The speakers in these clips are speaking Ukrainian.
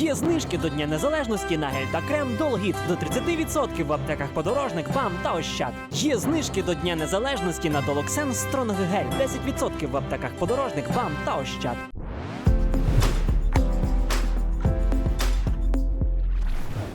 Є знижки до Дня Незалежності на гель та крем Долгіт до 30% в аптеках подорожник, БАМ та Ощад. Є знижки до Дня Незалежності на Долоксен Стронг гель 10% в аптеках подорожник, БАМ та Ощад.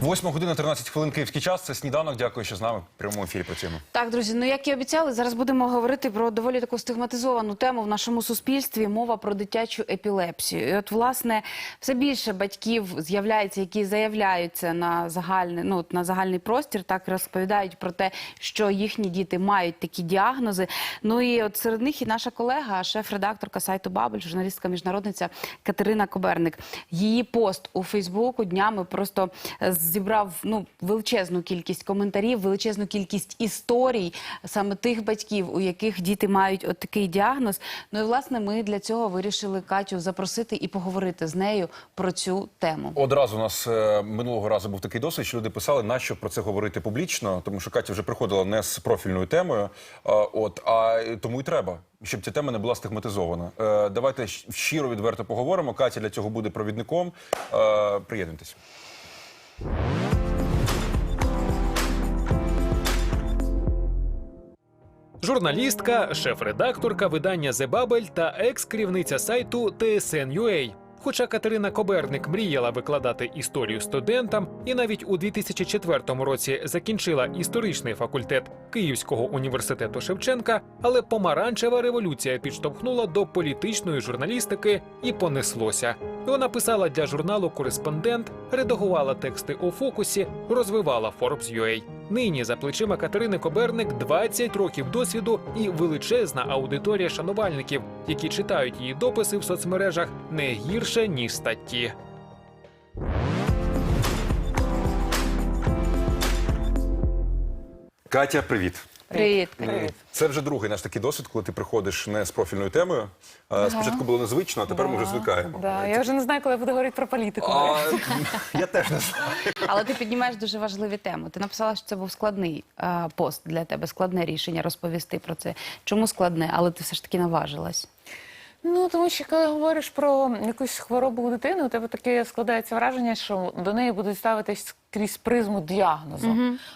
Восьма година 13 хвилин київський час. Це сніданок. Дякую, що з нами в прямому ефірі працюємо. Так, друзі, ну як і обіцяли, зараз будемо говорити про доволі таку стигматизовану тему в нашому суспільстві. Мова про дитячу епілепсію. І от, власне, все більше батьків з'являється, які заявляються на загальний, ну на загальний простір, так розповідають про те, що їхні діти мають такі діагнози. Ну і от серед них і наша колега, шеф-редакторка сайту Бабель, журналістка міжнародниця Катерина Коберник. Її пост у Фейсбуку днями просто е, зібрав ну величезну кількість коментарів, величезну кількість історій саме тих батьків, у яких діти мають от такий діагноз. Ну і власне ми для цього вирішили Катю запросити і поговорити з нею про цю тему. Одразу у нас е, минулого разу був такий досвід, що люди писали, нащо про це говорити публічно, тому що Катя вже приходила не з профільною темою. е, от а тому і треба. Щоб ця тема не була стигматизована. Е, давайте щиро відверто поговоримо. Катя для цього буде провідником. Е, приєднуйтесь. Журналістка, шеф-редакторка видання The Bubble та екс-керівниця сайту TSN.ua. Хоча Катерина Коберник мріяла викладати історію студентам і навіть у 2004 році закінчила історичний факультет Київського університету Шевченка, але помаранчева революція підштовхнула до політичної журналістики і понеслося. Вона писала для журналу Кореспондент, редагувала тексти у фокусі, розвивала Forbes.ua. Нині за плечима Катерини Коберник 20 років досвіду і величезна аудиторія шанувальників, які читають її дописи в соцмережах не гірше ніж статті. Катя, привіт. Привіт. М, Це вже другий наш такий досвід, коли ти приходиш не з профільною темою. Е, Спочатку було незвично, а тепер ми вже звикаємо. Да, я вже не знаю, коли я буду говорити про політику. А, я теж не знаю. Але ти піднімаєш дуже важливі теми. Ти написала, що це був складний е, пост для тебе, складне рішення розповісти про це. Чому складне? Але ти все ж таки наважилась. Ну тому що коли говориш про якусь хворобу у дитини, у тебе таке складається враження, що до неї будуть ставитись крізь призму діагнозу,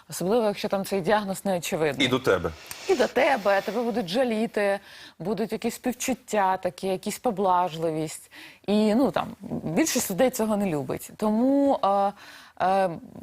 особливо якщо там цей діагноз не очевидний. І до тебе. І до тебе, тебе будуть жаліти, будуть якісь співчуття, такі, якісь поблажливість. І ну там більшість людей цього не любить. Тому е,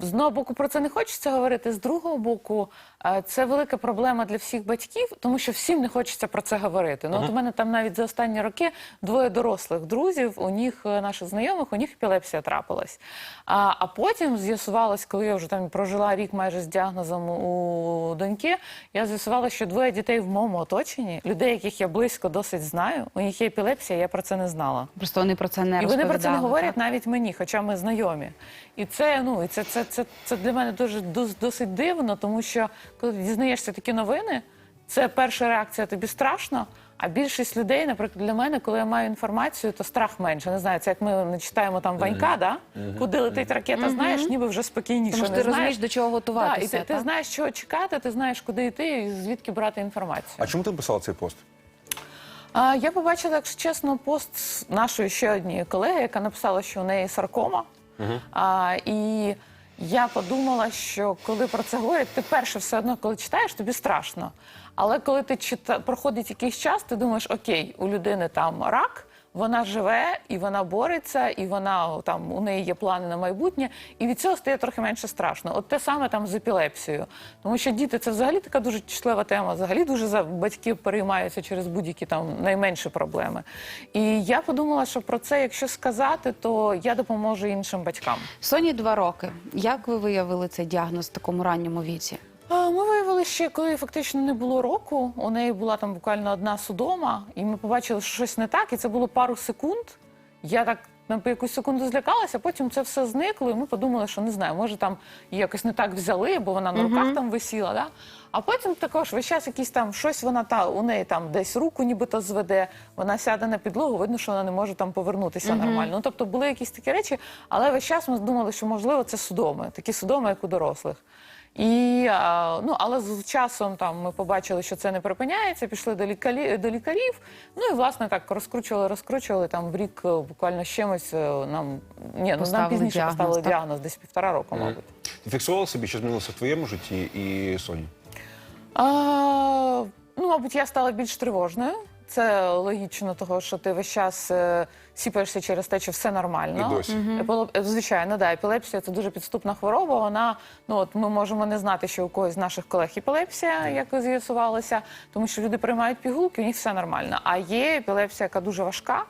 з одного боку про це не хочеться говорити, з другого боку, е, це велика проблема для всіх батьків, тому що всім не хочеться про це говорити. Ну, от у мене там навіть за останні роки двоє дорослих друзів, у них е, наших знайомих, у них епілепсія трапилась. А, а потім з'ясувалось, коли я вже там прожила рік майже з діагнозом у доньки, я з'ясувала, що двоє дітей в моєму оточенні, людей, яких я близько досить знаю, у них є епілепсія, я про це не знала. Просто вони про це не І вони про це не говорять так? навіть мені, хоча ми знайомі. І це ну і це, це, це, це для мене дуже досить дивно, тому що коли ти дізнаєшся такі новини, це перша реакція тобі страшно. А більшість людей, наприклад, для мене, коли я маю інформацію, то страх менше. Не знаю, це як ми не читаємо там Ванька, да? куди летить ракета, знаєш, ніби вже спокійніше. Тому що не ти знаєш. розумієш, до чого готуватися. і ти, ти знаєш, чого чекати, ти знаєш, куди йти і звідки брати інформацію. А чому ти написала цей пост? А, я побачила, якщо чесно, пост з нашої ще однієї колеги, яка написала, що у неї саркома. А, і я подумала, що коли про це говорять, ти перше все одно, коли читаєш, тобі страшно. Але коли ти чита... проходить якийсь час, ти думаєш, окей, у людини там рак. Вона живе і вона бореться, і вона там у неї є плани на майбутнє, і від цього стає трохи менше страшно. От те саме там з епілепсією. Тому що діти це взагалі така дуже чутлива тема. Взагалі дуже за батьки переймаються через будь-які там найменші проблеми. І я подумала, що про це, якщо сказати, то я допоможу іншим батькам. Соні два роки. Як ви виявили цей діагноз в такому ранньому віці? Ми виявили ще, коли фактично не було року. У неї була там буквально одна судома, і ми побачили, що щось не так, і це було пару секунд. Я так на якусь секунду злякалася, потім це все зникло, і ми подумали, що не знаю, може там її якось не так взяли, бо вона на руках там висіла. Да? А потім також весь час якісь там щось вона та у неї там десь руку нібито зведе, вона сяде на підлогу, видно, що вона не може там повернутися нормально. Ну тобто були якісь такі речі, але весь час ми думали, що можливо це судоми, такі судоми, як у дорослих. І, ну, але з часом там ми побачили, що це не припиняється, пішли до, лікарі, до лікарів. Ну і власне так розкручували, розкручували там в рік е, буквально з чимось е, нам, ні, ну, нам пізніше діагноз, поставили так? діагноз, десь півтора року, мабуть. Ти фіксувала собі, що змінилося в твоєму житті і Соні? А, ну, мабуть, я стала більш тривожною. Це логічно, того, що ти весь час е, сіпаєшся через те, що все нормально. І досі. Епілеп- Звичайно, да, епілепсія це дуже підступна хвороба. Вона ну от ми можемо не знати, що у когось з наших колег епілепсія, як з'ясувалося, тому що люди приймають пігулки, у них все нормально. А є епілепсія, яка дуже важка.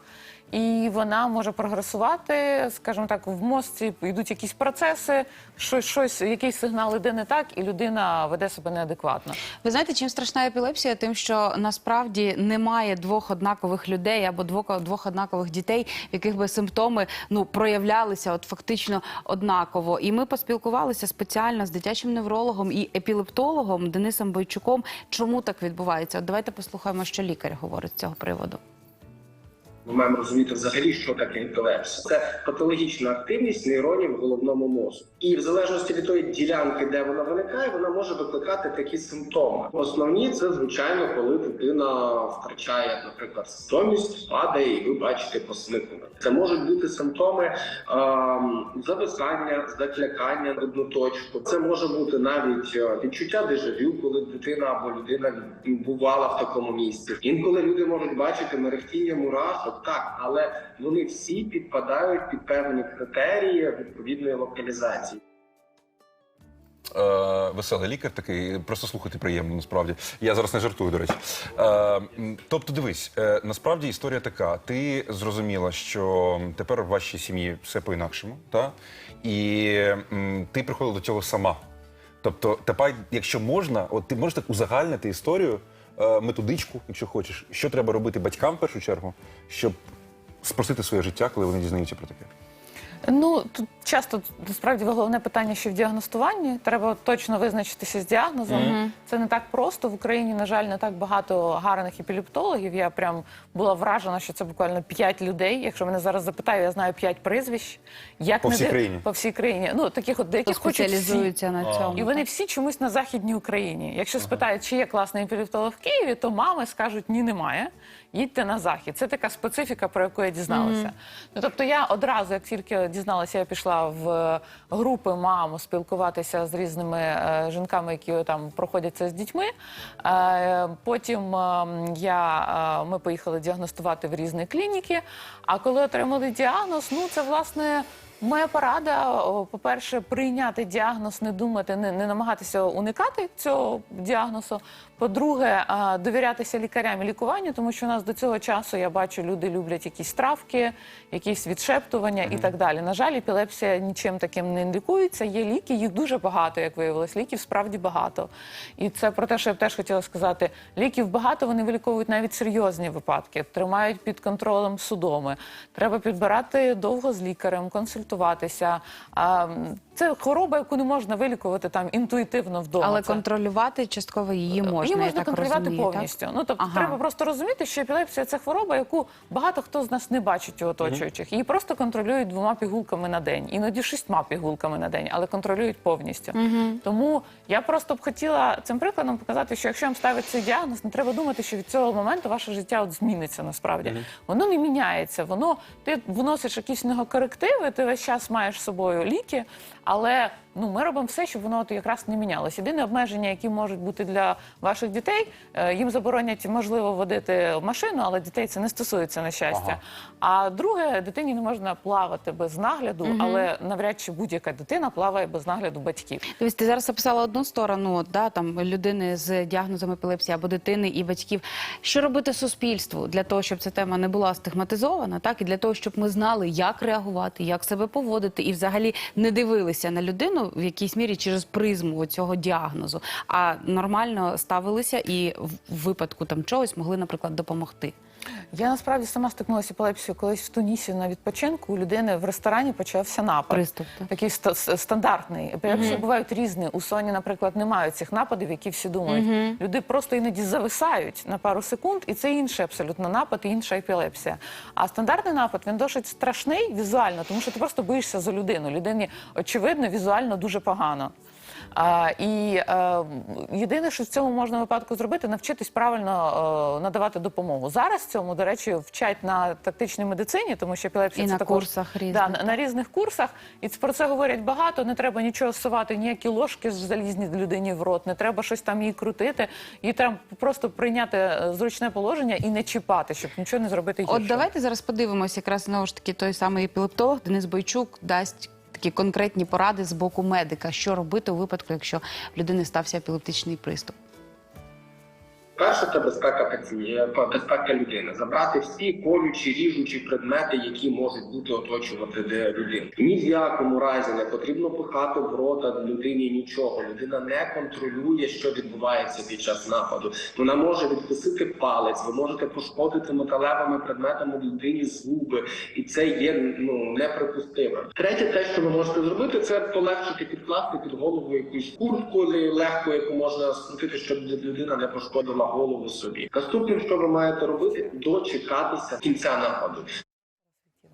І вона може прогресувати, скажімо так, в мозці йдуть якісь процеси, щось, щось, якийсь сигнал іде не так, і людина веде себе неадекватно. Ви знаєте, чим страшна епілепсія? Тим, що насправді немає двох однакових людей або двох, двох однакових дітей, в яких би симптоми ну проявлялися от фактично однаково. І ми поспілкувалися спеціально з дитячим неврологом і епілептологом Денисом Бойчуком. Чому так відбувається? От давайте послухаємо, що лікар говорить з цього приводу. Ми маємо розуміти взагалі, що таке епілепсія. Це патологічна активність нейронів в головному мозку. І в залежності від тої ділянки, де вона виникає, вона може викликати такі симптоми. Основні це звичайно, коли дитина втрачає, наприклад, свідомість, падає, і ви бачите посмикування. Це можуть бути симптоми ем, зависання, заклякання в одну точку. Це може бути навіть е, відчуття дежавю, коли дитина або людина бувала в такому місці. Інколи люди можуть бачити мерехтіння мурашок, так, але вони всі підпадають під певні критерії відповідної локалізації. Е, веселий лікар такий, просто слухати приємно, насправді. Я зараз не жартую, до речі. Е, тобто, дивись, е, насправді історія така. Ти зрозуміла, що тепер в вашій сім'ї все по-інакшому, та? і ти приходила до цього сама. Тобто, тепер, якщо можна, от ти можеш так узагальнити історію, методичку, якщо хочеш, що треба робити батькам в першу чергу, щоб спростити своє життя, коли вони дізнаються про таке. Ну тут часто насправді головне питання, що в діагностуванні треба точно визначитися з діагнозом. Це не так просто в Україні. На жаль, не так багато гарних епілептологів. Я прям була вражена, що це буквально п'ять людей. Якщо мене зараз запитаю, я знаю п'ять прізвищ. Як По не всій ди- країні? По всій країні. Ну таких от Хто деяких хочуть всі. спеціалізується на цьому. І вони всі чомусь на західній Україні. Якщо спитають, чи є класний епілептолог в Києві, то мами скажуть ні, немає. Їдьте на захід. Це така специфіка, про яку я дізналася. Ну тобто, я одразу, як тільки дізналася, я пішла в е, групи мам спілкуватися з різними е, жінками, які там проходяться з дітьми. Е, потім е, я, е, ми поїхали діагностувати в різні клініки. А коли отримали діагноз, ну це власне. Моя порада, по-перше, прийняти діагноз, не думати, не, не намагатися уникати цього діагнозу. По-друге, довірятися лікарям і лікуванню, тому що у нас до цього часу я бачу, люди люблять якісь травки, якісь відшептування і так далі. На жаль, епілепсія нічим таким не лікується. Є ліки, їх дуже багато, як виявилось. Ліків справді багато. І це про те, що я б теж хотіла сказати. Ліків багато, вони виліковують навіть серйозні випадки, тримають під контролем судоми. Треба підбирати довго з лікарем, консультуватися. Це хвороба, яку не можна вилікувати там інтуїтивно вдома. Але Це- контролювати частково її можна. Її я можна так контролювати розумію, так? повністю. Ну тобто Ага. треба просто розуміти, що епілепсія це хвороба, яку багато хто з нас не бачить у оточуючих. Її просто контролюють двома пігулками на день, іноді шістьма пігулками на день, але контролюють повністю. Тому я просто б хотіла цим прикладом показати, що якщо вам ставить цей діагноз, не треба думати, що від цього моменту ваше життя от зміниться насправді. Воно не міняється. Воно ти вносиш якісь в нього корективи, ти весь час маєш з собою ліки, але ну ми робимо все, щоб воно от якраз не мінялося. Єдине обмеження, які можуть бути для ваших дітей, е, їм заборонять можливо водити машину, але дітей це не стосується на щастя. А друге, дитині не можна плавати без нагляду, але навряд чи будь-яка дитина плаває без нагляду батьків. Дивись, ти зараз описала одну сторону, от, да, там людини з діагнозом епілепсії або дитини і батьків. Що робити суспільству для того, щоб ця тема не була стигматизована, так і для того, щоб ми знали, як реагувати, як себе поводити, і взагалі не дивилися на людину в якійсь мірі через призму цього діагнозу, а нормально ставилися і в випадку там чогось могли, наприклад, допомогти. Я насправді сама стикнулася епілепсією колись в Тунісі на відпочинку. У людини в ресторані почався напад. Приступ, так. Такий ста- с- стандартний. Епілепсії бувають різні. У Соні, наприклад, немає цих нападів, які всі думають. Люди просто іноді зависають на пару секунд, і це інший абсолютно напад, і інша епілепсія. А стандартний напад він досить страшний візуально, тому що ти просто боїшся за людину. Людині очевидно візуально дуже погано. А, і е, єдине, що в цьому можна випадку зробити, навчитись правильно е, надавати допомогу. Зараз цьому, до речі, вчать на тактичній медицині, тому що епілепсія І це на також курсах різних, Да, на, так. на різних курсах, і про це говорять багато. Не треба нічого всувати, ніякі ложки з залізні людині в рот, не треба щось там їй крутити. Їй треба просто прийняти е, зручне положення і не чіпати, щоб нічого не зробити гірше. От давайте зараз подивимося, якраз знову ж таки той самий епілептолог Денис Бойчук дасть такі конкретні поради з боку медика, що робити у випадку, якщо в людини стався епілептичний приступ. Перше це безпека пацієнта, безпека людини. Забрати всі колючі, ріжучі предмети, які можуть бути оточувати людину. Ні в якому разі не потрібно пихати в рота людині нічого. Людина не контролює, що відбувається під час нападу. Вона може відкусити палець, ви можете пошкодити металевими предметами людині зуби, і це є ну неприпустимо. Третє, те, що ви можете зробити, це полегшити підкласти під голову якусь куртку легку, яку можна скрутити, щоб людина не пошкодила голову собі. Наступним, що ви маєте робити, дочекатися кінця нападу.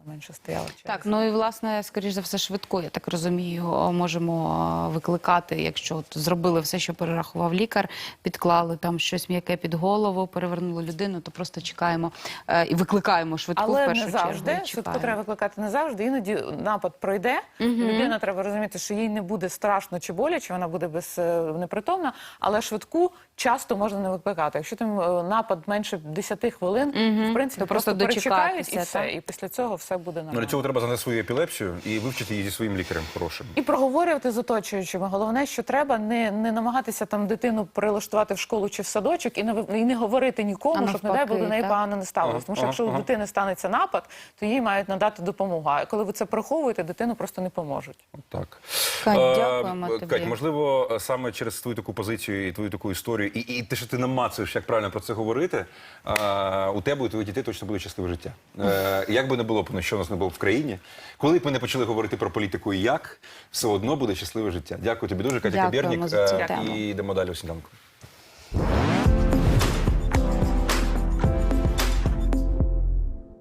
менше стояло. Так, ну і власне, скоріш за все, швидко, я так розумію, можемо е, викликати, якщо от зробили все, що перерахував лікар, підклали там щось м'яке під голову, перевернули людину, то просто чекаємо е, і викликаємо швидку в першу не завжди і швидко треба викликати не завжди. Іноді напад пройде. Людина треба розуміти, що їй не буде страшно чи боляче, вона буде без е, непритомна, але швидку часто можна не викликати. Якщо там е, напад менше 10 хвилин, в принципі, То просто просто перечекають і все. так. І після цього все буде Ну, для цього треба знати свою епілепсію і вивчити її зі своїм лікарем хорошим. І проговорювати з оточуючими. Головне, що треба не, не намагатися там дитину прилаштувати в школу чи в садочок і не, ви- і не говорити нікому, А щоб не дай Бог до неї погано не ставилось. Ага, Тому що якщо ага, у дитини станеться напад, то їй мають надати допомогу. А коли ви це приховуєте, дитину просто не поможуть. Так. Кать, Е, дякуємо тобі. Кать, можливо, е, саме через твою таку позицію і твою таку історію, і, і те, що ти намацуєш, як правильно про це говорити, е, у тебе і твої дітей точно буде щасливе життя. Е, як би не було що у нас не було в країні, коли б ми не почали говорити про політику і як, все одно буде щасливе життя. Дякую тобі дуже, Катя Дякуємо за цю Е, тему. І йдемо далі у сніданку.